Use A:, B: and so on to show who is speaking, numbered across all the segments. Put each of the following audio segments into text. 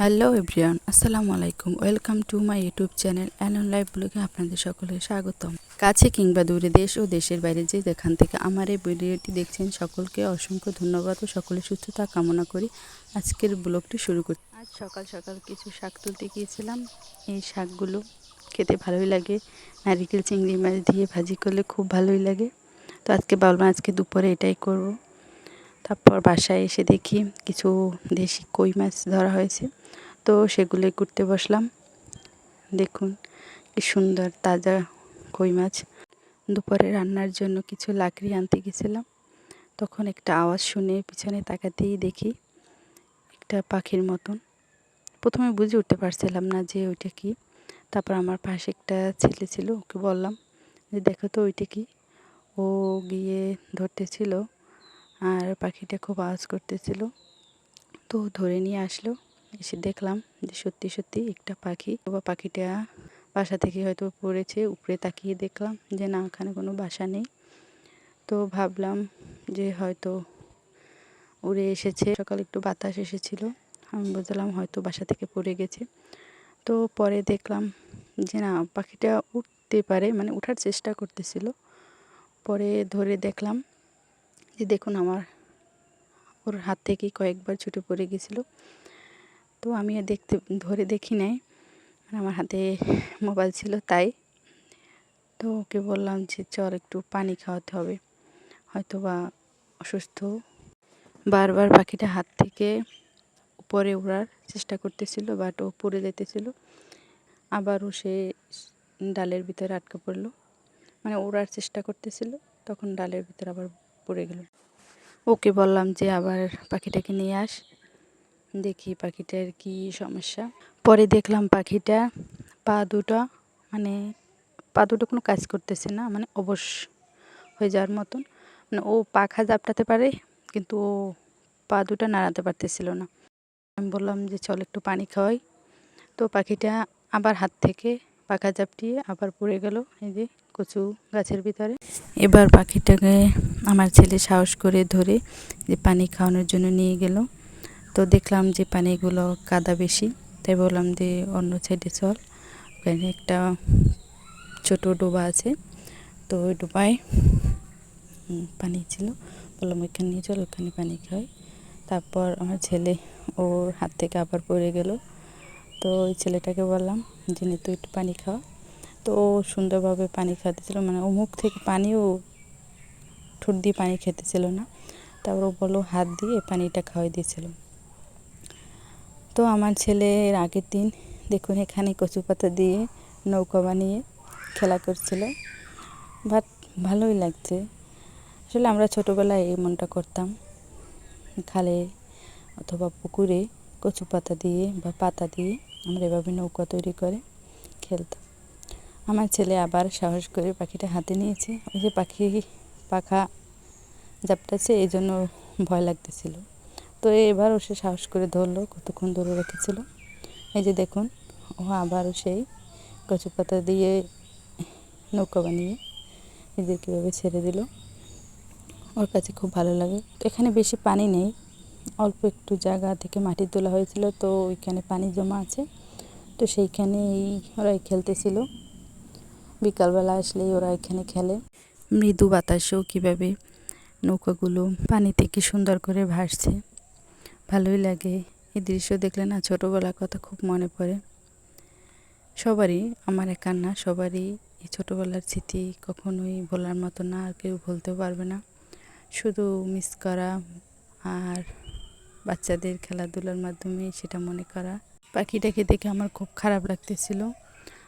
A: Hello everyone, আসসালামু আলাইকুম। Welcome to my YouTube channel alone live ব্লগে আপনাদের সকলের স্বাগতম। কাছে কিংবা দূরে দেশ ও দেশের বাইরে যে যেখান থেকে আমার এই ভিডিওটি দেখছেন, সকলকে অসংখ্য ধন্যবাদ ও সকলের সুস্থতা কামনা করি। আজকের ব্লগটি শুরু করি আজ সকাল সকাল কিছু শাক তুলতে গিয়েছিলাম। এই শাকগুলো খেতে ভালোই লাগে। নারিকেল, চিংড়ি মাছ দিয়ে ভাজি করলে খুব ভালোই লাগে। তো আজকে ভাবলাম আজকে দুপুরে এটাই করব। তারপর বাসায় এসে দেখি কিছু দেশি কই মাছ ধরা হয়েছে। তো সেগুলোই করতে বসলাম। দেখুন, কি সুন্দর তাজা কই মাছ। দুপুরে রান্নার জন্য কিছু লাকড়ি আনতে গেছিলাম। তখন একটা আওয়াজ শুনে পিছনে তাকাতেই দেখি একটা পাখির মতন। প্রথমে বুঝে উঠতে পারছিলাম না যে ওইটা কি। তারপর আমার পাশে একটা ছেলে ছিল, ওকে বললাম যে, দেখো তো ওইটা কি? ও গিয়ে ধরতেছিল আর পাখিটা খুব আওয়াজ করতেছিল। তো ধরে নিয়ে আসলো, এসে দেখলাম যে সত্যি সত্যি একটা পাখি। বা পাখিটা বাসা থেকে হয়তো পড়েছে, উপরে তাকিয়ে দেখলাম যে না, ওখানে কোনো বাসা নেই। তো ভাবলাম যে হয়তো উড়ে এসেছে। সকালে একটু বাতাস এসেছিল, আমি বুঝলাম হয়তো বাসা থেকে পড়ে গেছে। তো পরে দেখলাম যে না, পাখিটা উঠতে পারে মানে ওঠার চেষ্টা করতেছিল। পরে ধরে দেখলাম যে দেখুন আমার, ওর হাত থেকে কয়েকবার ছুটে পড়ে গেছিল। তো আমি দেখতে, ধরে দেখি নাই। আমার হাতে মোবাইল ছিল তাই। তো ওকে বললাম যে, চল একটু পানি খাওয়াতে হবে। হয়তো বা অসুস্থ। বারবার পাখিটা হাত থেকে উপরে ওড়ার চেষ্টা করতেছিল বাট ও পড়ে যেতেছিল। আবারও সে ডালের ভিতরে আটকে পড়ল। মানে ওড়ার চেষ্টা করতেছিল, তখন ডালের ভিতরে আবার পড়ে গেল। ওকে বললাম যে, আবার পাখিটাকে নিয়ে আস। দেখি পাখিটার কি সমস্যা। পরে দেখলাম পাখিটা পা দুটো মানে পা দুটো কোনো কাজ করতেছে না মানে অবশ হয়ে যাওয়ার মতন। মানে ও পাখা জাপটাতে পারে, কিন্তু ও পা দুটো নাড়াতে পারতেছিল না। আমি বললাম যে, চল একটু পানি খাওয়াই। তো পাখিটা আবার হাত থেকে পাখা জাপটিয়ে আবার পড়ে গেল, এই যে কচু গাছের ভিতরে। এবার পাখিটাকে আমার ছেলে সাহস করে ধরে যে পানি খাওয়ানোর জন্য নিয়ে গেল। তো দেখলাম যে পানিগুলো কাদা বেশি, তাই বললাম যে অন্য সাইডে চল। ওখানে একটা ছোট ডোবা আছে, তো ওই ডোবায় পানি ছিল। বললাম, ওইখানে নিয়ে চল, ওখানে পানি খাই। তারপর আমার ছেলে ওর হাত থেকে আবার পড়ে গেল। তো ওই ছেলেটাকে বললাম যে তুই একটু পানি খাওয়া তো সুন্দরভাবে পানি খাতেছিল মানে ও মুখ থেকে পানিও ঠোঁট দিয়ে পানি খেতেছিল না। তারপর ও বলল, হাত দিয়ে পানিটা খাওয়াই দিয়েছিল। তো আমার ছেলের আগের দিন দেখুন এখানে কচু পাতা দিয়ে নৌকা বানিয়ে খেলা করছিল। বাট ভালোই লাগছে। আসলে আমরা ছোটোবেলায় এই মনটা করতাম। খালে অথবা পুকুরে কচু পাতা দিয়ে বা পাতা দিয়ে আমরা এভাবে নৌকা তৈরি করে খেলতাম। আমার ছেলে আবার সাহস করে পাখিটা হাতে নিয়েছে। ওই যে পাখি, পাখা জাপটাছে এই জন্য ভয় লাগতেছিল। তো এবার ও সে সাহস করে ধরলো, কতক্ষণ ধরে রেখেছিল। এই যে দেখুন, ও আবারও সেই কচু পাতা দিয়ে নৌকা বানিয়ে নিজের কীভাবে ছেড়ে দিল। ওর কাছে খুব ভালো লাগে। এখানে বেশি পানি নেই, অল্প একটু জায়গা থেকে মাটি তোলা হয়েছিল, তো ওইখানে পানি জমা আছে। তো সেইখানেই ওরাই খেলতেছিল। বিকালবেলা আসলেই ওরা এখানে খেলে। মৃদু বাতাসেও কীভাবে নৌকাগুলো পানি থেকে সুন্দর করে ভাসছে। ভালোই লাগে। এই দৃশ্য দেখলে না ছোটোবেলার কথা খুব মনে পড়ে। সবারই, আমার একার না সবারই এই ছোটোবেলার স্মৃতি কখনোই ভোলার মতো না, আর কেউ ভুলতেও পারবে না। শুধু মিস করা আর বাচ্চাদের খেলাধুলার মাধ্যমে সেটা মনে করা। পাখিটাকে দেখে আমার খুব খারাপ লাগতেছিল।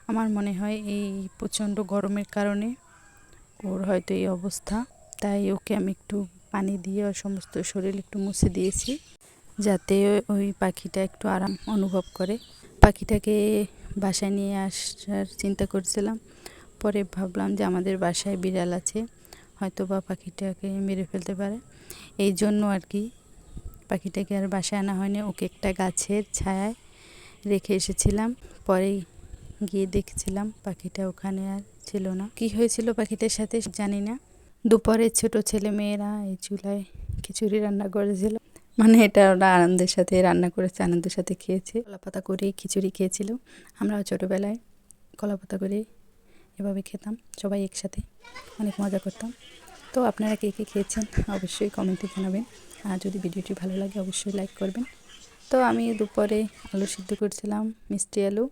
A: আমার মনে হয় এই প্রচণ্ড গরমের কারণে ওর হয়তো এই অবস্থা। তাই ওকে আমি একটু পানি দিয়ে ওর সমস্ত শরীর একটু মুছে দিয়েছি, যাতে ওই পাখিটা একটু আরাম অনুভব করে। পাখিটাকে বাসায় নিয়ে আসার চিন্তা করছিলাম, পরে ভাবলাম যে আমাদের বাসায় বিড়াল আছে হয়তো বা পাখিটাকে মেরে ফেলতে পারে। এই জন্য আর কি পাখিটাকে আর বাসায় আনা হয়নি। ওকে একটা গাছের ছায়ায় রেখে এসেছিলাম। পরেই গিয়ে দেখছিলাম পাখিটা ওখানে আর ছিল না। কি হয়েছিল পাখিটার সাথে জানি না। দুপুরে ছোট ছেলে মেয়েরা এই চুলায় খিচুড়ি রান্না করেছিল। মানে এটা ওরা আনন্দের সাথে রান্না করেছে, আনন্দের সাথে খেয়েছে। কলা পাতা করে খিচুড়ি খেয়েছিল। আমরাও ছোটোবেলায় কলা পাতা করে এভাবে খেতাম, সবাই একসাথে। অনেক মজা করতাম। তো আপনারা কে কে খেয়েছেন অবশ্যই কমেন্টে জানাবেন। আর যদি ভিডিওটি ভালো লাগে অবশ্যই লাইক করবেন। তো আমি দুপুরে আলু সিদ্ধ করছিলাম, মিষ্টি আলু।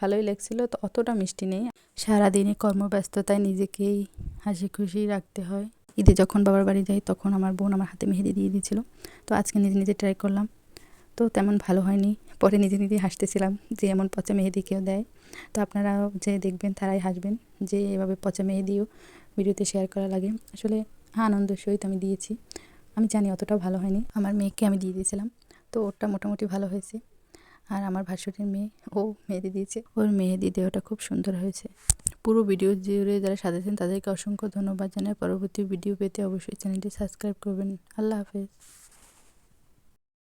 A: ভালোই লাগছিল, তো অতটা মিষ্টি নেই। সারাদিনে কর্মব্যস্ততায় নিজেকেই হাসি খুশি রাখতে হয়। ঈদে যখন বাবার বাড়ি যাই, তখন আমার বোন আমার হাতে মেহেদি দিয়ে দিয়েছিল। তো আজকে নিজে নিজে ট্রাই করলাম। তো তেমন ভালো হয়নি। পরে নিজে নিজে হাসতেছিলাম যে, এমন পচা মেহেদি কেউ দেয়। তো আপনারা যে দেখবেন, তারাই হাসবেন যে, এভাবে পচা মেহেদিও ভিডিওতে শেয়ার করা লাগে। আসলে আনন্দ সহিত আমি দিয়েছি। আমি জানি অতটাও ভালো হয়নি। আমার মেয়েকে আমি দিয়ে দিয়েছিলাম। তো ওরটা মোটামুটি ভালো হয়েছে। আর আমার ভাসুরের মেয়ে, ও মেহেদি দিয়েছে। ওর মেহেদি দেহটা খুব সুন্দর হয়েছে। পুরো ভিডিও জুড়ে যারা সাজাচ্ছেন তাদেরকে অসংখ্য ধন্যবাদ জানাই। পরবর্তী ভিডিও পেতে অবশ্যই চ্যানেলটি সাবস্ক্রাইব করবেন। আল্লাহ হাফেজ।